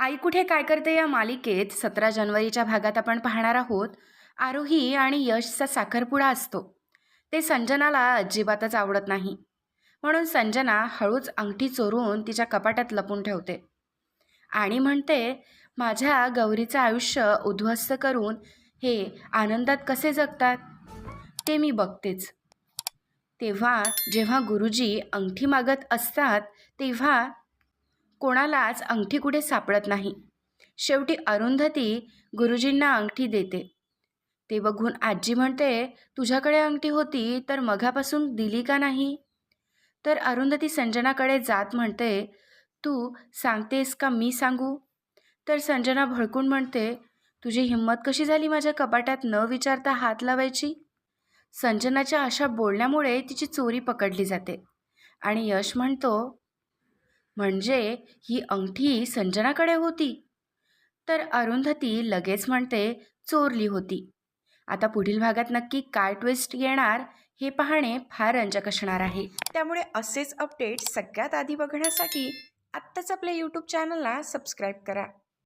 आई कुठे काय करते या मालिकेत? सतरा जानेवारीच्या भागात आपण पाहणार आहोत. आरोही आणि यशचा साखरपुडा असतो. ते संजनाला अजिबातच आवडत नाही. म्हणून संजना हळूच अंगठी चोरून तिच्या कपाटात लपून ठेवते. आणि म्हणते माझ्या गौरीचं आयुष्य उद्ध्वस्त करून हे आनंदात कसे जगतात? ते मी बघतेच. तेव्हा जेव्हा गुरुजी अंगठी मागत असतात तेव्हा कोणालाच अंगठी कुठे सापडत नाही. शेवटी अरुंधती गुरुजींना अंगठी देते. ते बघून आजी म्हणते तुझ्याकडे अंगठी होती तर मघापासून दिली का नाही? तर अरुंधती संजनाकडे जात म्हणते तू सांगतेस का मी सांगू? तर संजना भडकून म्हणते तुझी हिंमत कशी झाली माझ्या कपाटात न विचारता हात लावायची? संजनाच्या अशा बोलण्यामुळे तिची चोरी पकडली जाते आणि यश म्हणतो म्हणजे ही अंगठी संजनाकडे होती. तर अरुंधती लगेच म्हणते चोरली होती. आता पुढील भागात नक्की काय ट्विस्ट येणार हे पाहणे फार रंजक असणार आहे. त्यामुळे असेच अपडेट सगळ्यात आधी बघण्यासाठी आत्ताच आपल्या यूट्यूब चॅनलला सबस्क्राईब करा.